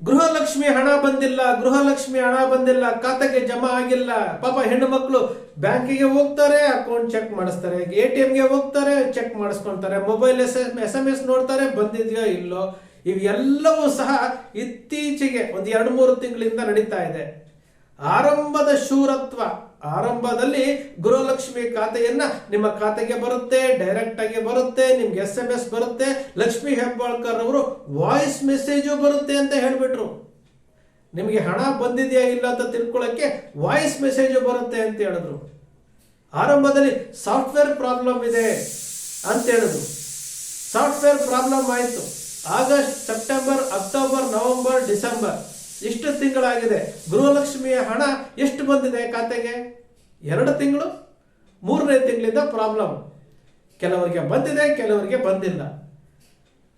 ಗೃಹಲಕ್ಷ್ಮಿ ಹಣ ಬಂದಿಲ್ಲ, ಗೃಹಲಕ್ಷ್ಮಿ ಹಣ ಬಂದಿಲ್ಲ, ಖಾತೆಗೆ ಜಮಾ ಆಗಿಲ್ಲ. ಪಾಪ ಹೆಣ್ಣು ಮಕ್ಕಳು ಬ್ಯಾಂಕಿಗೆ ಹೋಗ್ತಾರೆ, ಅಕೌಂಟ್ ಚೆಕ್ ಮಾಡಿಸ್ತಾರೆ, ಎ ಟಿ ಎಮ್ಗೆ ಹೋಗ್ತಾರೆ, check ಮಾಡಿಸ್ಕೊಂತಾರೆ, mobile S S M S ನೋಡ್ತಾರೆ, ಬಂದಿದೆಯೋ ಇಲ್ಲೋ, ಇವೆಲ್ಲವೂ ಸಹ ಇತ್ತೀಚೆಗೆ ಒಂದು ಎರಡು ಮೂರು ತಿಂಗಳಿಂದ ನಡೀತಾ ಇದೆ. ಆರಂಭದ ಶೂರತ್ವ ಆರಂಭದಲ್ಲಿ ಗೃಹಲಕ್ಷ್ಮಿ ಖಾತೆಯನ್ನ ನಿಮ್ಮ ಖಾತೆಗೆ ಬರುತ್ತೆ ಡೈರೆಕ್ಟ್ ಆಗಿ ಬರುತ್ತೆ, ನಿಮ್ಗೆ ಎಸ್ ಎಂ ಎಸ್ ಬರುತ್ತೆ. ಲಕ್ಷ್ಮಿ ಹೆಬ್ಬಾಳ್ಕರ್ ಅವರು ವಾಯ್ಸ್ ಮೆಸೇಜು ಬರುತ್ತೆ ಅಂತ ಹೇಳ್ಬಿಟ್ರು. ನಿಮಗೆ ಹಣ ಬಂದಿದೆಯಾ ಇಲ್ಲ ಅಂತ ತಿಳ್ಕೊಳ್ಳೋಕ್ಕೆ ವಾಯ್ಸ್ ಮೆಸೇಜು ಬರುತ್ತೆ ಅಂತ ಹೇಳಿದ್ರು. ಆರಂಭದಲ್ಲಿ ಸಾಫ್ಟ್ವೇರ್ ಪ್ರಾಬ್ಲಮ್ ಇದೆ ಅಂತ ಹೇಳಿದ್ರು. ಸಾಫ್ಟ್ವೇರ್ ಪ್ರಾಬ್ಲಮ್ ಆಯಿತು. August September October November December ಇಷ್ಟು ತಿಂಗಳಾಗಿದೆ? ಗೃಹಲಕ್ಷ್ಮಿಯ ಹಣ ಎಷ್ಟು ಬಂದಿದೆ ಖಾತೆಗೆ? ಎರಡು ತಿಂಗಳು? ಮೂರನೇ ತಿಂಗಳಿಂದ ಪ್ರಾಬ್ಲಮ್. ಕೆಲವರಿಗೆ ಬಂದಿದೆ, ಕೆಲವರಿಗೆ ಬಂದಿಲ್ಲ.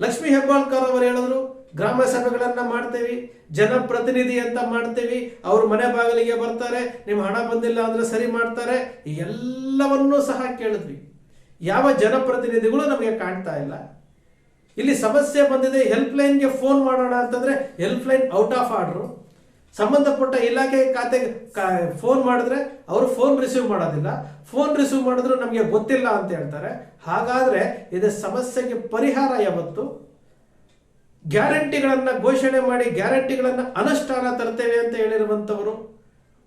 ಲಕ್ಷ್ಮೀ ಹೆಬ್ಬಾಳ್ಕರ್ ಅವರು ಹೇಳಿದ್ರು, ಗ್ರಾಮ ಸಭೆಗಳನ್ನ ಮಾಡ್ತೇವೆ, ಜನಪ್ರತಿನಿಧಿ ಅಂತ ಮಾಡ್ತೇವೆ, ಅವ್ರ ಮನೆ ಬಾಗಿಲಿಗೆ ಬರ್ತಾರೆ ನಿಮ್ಮ ಹಣ ಬಂದಿಲ್ಲ ಅಂದ್ರೆ ಸರಿ ಮಾಡ್ತಾರೆ ಎಲ್ಲವನ್ನೂ ಸಹ ಕೇಳಿದ್ವಿ. ಯಾವ ಜನಪ್ರತಿನಿಧಿಗಳು ನಮಗೆ ಕಾಣ್ತಾ ಇಲ್ಲ. ಇಲ್ಲಿ ಸಮಸ್ಯೆ ಬಂದಿದೆ ಹೆಲ್ಪ್ ಲೈನ್ಗೆ ಫೋನ್ ಮಾಡೋಣ ಅಂತಂದ್ರೆ help line out of order ಸಂಬಂಧಪಟ್ಟ ಇಲಾಖೆ ಖಾತೆಗೆ ಫೋನ್ ಮಾಡಿದ್ರೆ ಅವರು ಫೋನ್ ರಿಸೀವ್ ಮಾಡೋದಿಲ್ಲ. ಫೋನ್ ರಿಸೀವ್ ಮಾಡಿದ್ರು ನಮಗೆ ಗೊತ್ತಿಲ್ಲ ಅಂತ ಹೇಳ್ತಾರೆ. ಹಾಗಾದ್ರೆ ಇದು ಸಮಸ್ಯೆಗೆ ಪರಿಹಾರ ಯಾವತ್ತು? ಗ್ಯಾರಂಟಿಗಳನ್ನ ಘೋಷಣೆ ಮಾಡಿ, ಗ್ಯಾರಂಟಿಗಳನ್ನ ಅನುಷ್ಠಾನ ತರ್ತೇವೆ ಅಂತ ಹೇಳಿರುವಂತವರು.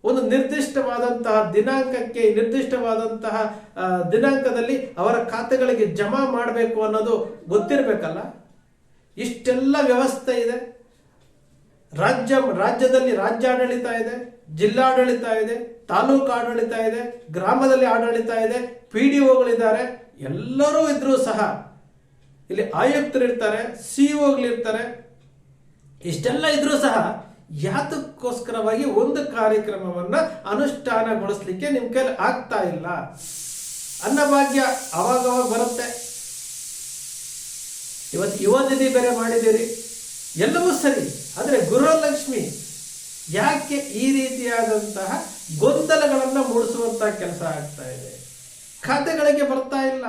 ಒಂದು ನಿರ್ದಿಷ್ಟವಾದಂತಹ ದಿನಾಂಕಕ್ಕೆ, ನಿರ್ದಿಷ್ಟವಾದಂತಹ ದಿನಾಂಕದಲ್ಲಿ ಅವರ ಖಾತೆಗಳಿಗೆ ಜಮಾ ಮಾಡಬೇಕು ಅನ್ನೋದು ಗೊತ್ತಿರಬೇಕಲ್ಲ? ಇಷ್ಟೆಲ್ಲ ವ್ಯವಸ್ಥೆ ಇದೆ. ರಾಜ್ಯ, ರಾಜ್ಯದಲ್ಲಿ ರಾಜ್ಯಾಡಳಿತ ಇದೆ, ಜಿಲ್ಲಾಡಳಿತ ಇದೆ, ತಾಲೂಕು ಆಡಳಿತ ಇದೆ, ಗ್ರಾಮದಲ್ಲಿ ಆಡಳಿತ ಇದೆ, ಪಿ ಡಿ ಒಗಳಿದ್ದಾರೆ. ಎಲ್ಲರೂ ಇದ್ರೂ ಸಹ ಇಲ್ಲಿ ಆಯುಕ್ತರಿರ್ತಾರೆ ಸಿಇಒಗಳಿರ್ತಾರೆ ಇಷ್ಟೆಲ್ಲ ಇದ್ರೂ ಸಹ ಯಾತಕ್ಕೋಸ್ಕರವಾಗಿ ಒಂದು ಕಾರ್ಯಕ್ರಮವನ್ನ ಅನುಷ್ಠಾನಗೊಳಿಸ್ಲಿಕ್ಕೆ ನಿಮ್ ಕೈಲಿ ಆಗ್ತಾ ಇಲ್ಲ. ಅನ್ನಭಾಗ್ಯ ಅವಾಗವಾಗ ಬರುತ್ತೆ. ಇವತ್ತು ಯುವ ನಿಧಿ ಬೇರೆ ಮಾಡಿದ್ದೀರಿ. ಎಲ್ಲವೂ ಸರಿ. ಆದರೆ ಗುರುಲಕ್ಷ್ಮಿ ಯಾಕೆ ಈ ರೀತಿಯಾದಂತಹ ಗೊಂದಲಗಳನ್ನು ಮೂಡಿಸುವಂತಹ ಕೆಲಸ ಆಗ್ತಾ ಇದೆ? ಖಾತೆಗಳಿಗೆ ಬರ್ತಾ ಇಲ್ಲ.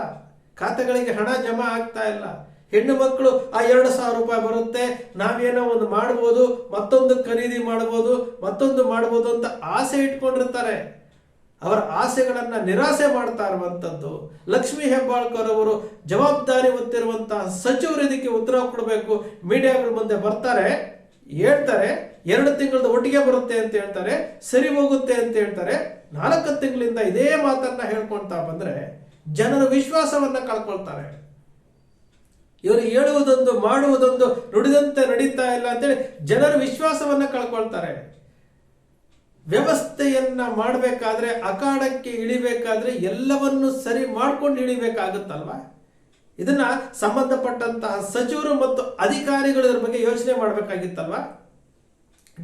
ಖಾತೆಗಳಿಗೆ ಹಣ ಜಮಾ ಆಗ್ತಾ ಇಲ್ಲ. ಹೆಣ್ಣು ಮಕ್ಕಳು, ಆ ಎರಡು ಸಾವಿರ ರೂಪಾಯಿ ಬರುತ್ತೆ. ನಾವೇನೋ ಒಂದು ಮಾಡ್ಬೋದು, ಮತ್ತೊಂದು ಖರೀದಿ ಮಾಡ್ಬೋದು, ಮತ್ತೊಂದು ಮಾಡ್ಬೋದು ಅಂತ ಆಸೆ ಇಟ್ಕೊಂಡಿರ್ತಾರೆ. ಅವರ ಆಸೆಗಳನ್ನು ನಿರಾಸೆ ಮಾಡ್ತಾ ಇರುವಂಥದ್ದು. ಲಕ್ಷ್ಮೀ ಹೆಬ್ಬಾಳ್ಕರ್ ಅವರು ಜವಾಬ್ದಾರಿ ಹೊತ್ತಿರುವಂತಹ ಸಚಿವರು ಇದಕ್ಕೆ ಉತ್ತರ ಕೊಡಬೇಕು. ಮೀಡಿಯಾಗಳ ಮುಂದೆ ಬರ್ತಾರೆ, ಹೇಳ್ತಾರೆ, ಎರಡು ತಿಂಗಳದ ಒಟ್ಟಿಗೆ ಬರುತ್ತೆ ಅಂತ ಹೇಳ್ತಾರೆ, ಸರಿ ಹೋಗುತ್ತೆ ಅಂತ ಹೇಳ್ತಾರೆ. ನಾಲ್ಕು ತಿಂಗಳಿಂದ ಇದೇ ಮಾತನ್ನ ಹೇಳ್ಕೊಳ್ತಾ ಬಂದ್ರೆ ಜನರ ವಿಶ್ವಾಸವನ್ನ ಕಳ್ಕೊಳ್ತಾರೆ. ಇವರು ಹೇಳುವುದೊಂದು, ಮಾಡುವುದೊಂದು ನುಡಿದಂತೆ ನಡೀತಾ ಇಲ್ಲ ಅಂತೇಳಿ ಜನರ ವಿಶ್ವಾಸವನ್ನ ಕಳ್ಕೊಳ್ತಾರೆ. ವ್ಯವಸ್ಥೆಯನ್ನ ಮಾಡಬೇಕಾದ್ರೆ, ಅಖಾಡಕ್ಕೆ ಇಳಿಬೇಕಾದ್ರೆ ಎಲ್ಲವನ್ನು ಸರಿ ಮಾಡ್ಕೊಂಡು ಇಳಿಬೇಕಾಗುತ್ತಲ್ವಾ? ಇದನ್ನ ಸಂಬಂಧಪಟ್ಟಂತಹ ಸಚಿವರು ಮತ್ತು ಅಧಿಕಾರಿಗಳು ಇದ್ರ ಬಗ್ಗೆ ಯೋಚನೆ ಮಾಡಬೇಕಾಗಿತ್ತಲ್ವಾ?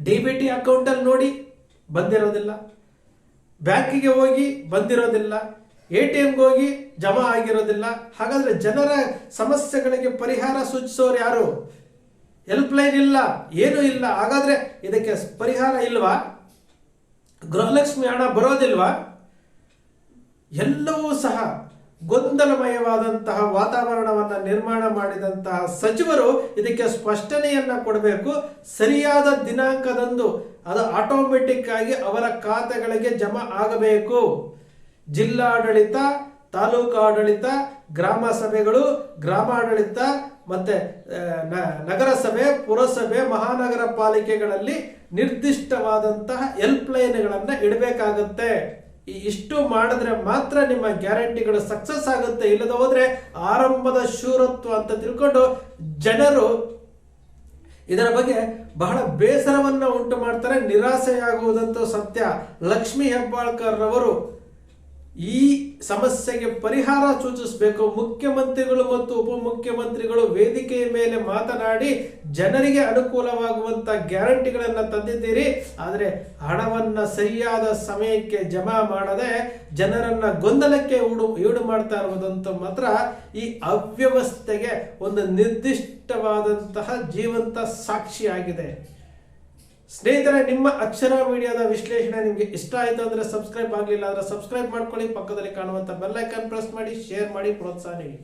ಡಿ ಬಿ ಟಿ ಅಕೌಂಟಲ್ಲಿ ನೋಡಿ ಬಂದಿರೋದಿಲ್ಲ. ಬ್ಯಾಂಕಿಗೆ ಹೋಗಿ ಬಂದಿರೋದಿಲ್ಲ. ಎ ಟಿ ಎಂಗೆ ಹೋಗಿ ಜಮಾ ಆಗಿರೋದಿಲ್ಲ. ಹಾಗಾದ್ರೆ ಜನರ ಸಮಸ್ಯೆಗಳಿಗೆ ಪರಿಹಾರ ಸೂಚಿಸೋರು ಯಾರು? ಹೆಲ್ಪ್ ಲೈನ್ ಇಲ್ಲ, ಏನೂ ಇಲ್ಲ. ಹಾಗಾದ್ರೆ ಇದಕ್ಕೆ ಪರಿಹಾರ ಇಲ್ವಾ? ಗೃಹಲಕ್ಷ್ಮಿ ಹಣ ಬರೋದಿಲ್ವಾ? ಎಲ್ಲವೂ ಸಹ ಗೊಂದಲಮಯವಾದಂತಹ ವಾತಾವರಣವನ್ನ ನಿರ್ಮಾಣ ಮಾಡಿದಂತಹ ಸಚಿವರು ಇದಕ್ಕೆ ಸ್ಪಷ್ಟನೆಯನ್ನ ಕೊಡಬೇಕು. ಸರಿಯಾದ ದಿನಾಂಕದಂದು ಅದು ಆಟೋಮೆಟಿಕ್ ಆಗಿ ಅವರ ಖಾತೆಗಳಿಗೆ ಜಮಾ ಆಗಬೇಕು. ಜಿಲ್ಲಾಡಳಿತ ತಾಲೂಕು ಆಡಳಿತ ಗ್ರಾಮ ಸಭೆಗಳು, ಗ್ರಾಮಾಡಳಿತ ಮತ್ತೆ ನಗರಸಭೆ, ಪುರಸಭೆ, ಮಹಾನಗರ ಪಾಲಿಕೆಗಳಲ್ಲಿ ನಿರ್ದಿಷ್ಟವಾದಂತಹ ಹೆಲ್ಪ್ ಇಡಬೇಕಾಗುತ್ತೆ. ಈ ಇಷ್ಟು ಮಾಡಿದ್ರೆ ಮಾತ್ರ ನಿಮ್ಮ ಗ್ಯಾರಂಟಿಗಳು ಸಕ್ಸಸ್ ಆಗುತ್ತೆ. ಇಲ್ಲದ ಹೋದ್ರೆ ಆರಂಭದ ಶೂರತ್ವ ಅಂತ ತಿಳ್ಕೊಂಡು ಜನರು ಇದರ ಬಗ್ಗೆ ಬಹಳ ಬೇಸರವನ್ನು ಉಂಟು ಮಾಡ್ತಾರೆ. ನಿರಾಸೆಯಾಗುವುದಂತೂ ಸತ್ಯ. ಲಕ್ಷ್ಮೀ ಹೆಬ್ಬಾಳ್ಕರ್ ರವರು ಈ ಸಮಸ್ಯೆಗೆ ಪರಿಹಾರ ಸೂಚಿಸಬೇಕು. ಮುಖ್ಯಮಂತ್ರಿಗಳು ಮತ್ತು ಉಪಮುಖ್ಯಮಂತ್ರಿಗಳು ವೇದಿಕೆಯ ಮೇಲೆ ಮಾತನಾಡಿ, ಜನರಿಗೆ ಅನುಕೂಲವಾಗುವಂತ ಗ್ಯಾರಂಟಿಗಳನ್ನು ತಂದಿದ್ದೀರಿ. ಆದರೆ ಹಣವನ್ನು ಸರಿಯಾದ ಸಮಯಕ್ಕೆ ಜಮಾ ಮಾಡದೆ ಜನರನ್ನ ಗೊಂದಲಕ್ಕೆ ಉಡು ಈಡು ಮಾಡ್ತಾ ಇರುವುದಂತೂ ಮಾತ್ರ ಈ ಅವ್ಯವಸ್ಥೆಗೆ ಒಂದು ನಿರ್ದಿಷ್ಟವಾದಂತಹ ಜೀವಂತ ಸಾಕ್ಷಿಯಾಗಿದೆ. ಸ್ನೇಹಿತರೆ, ನಿಮ್ಮ ಅಕ್ಷರ ಮೀಡಿಯಾದ ವಿಶ್ಲೇಷಣೆ ನಿಮಗೆ ಇಷ್ಟ ಆಯಿತು ಅಂದ್ರೆ ಸಬ್ಸ್ಕ್ರೈಬ್ ಆಗಲಿಲ್ಲ ಅಂದ್ರೆ ಸಬ್ಸ್ಕ್ರೈಬ್ ಮಾಡ್ಕೊಳ್ಳಿ. ಪಕ್ಕದಲ್ಲಿ ಕಾಣುವಂತ ಬೆಲ್ ಐಕಾನ್ ಪ್ರೆಸ್ ಮಾಡಿ ಶೇರ್ ಮಾಡಿ, ಪ್ರೋತ್ಸಾಹ ನೀಡಿ.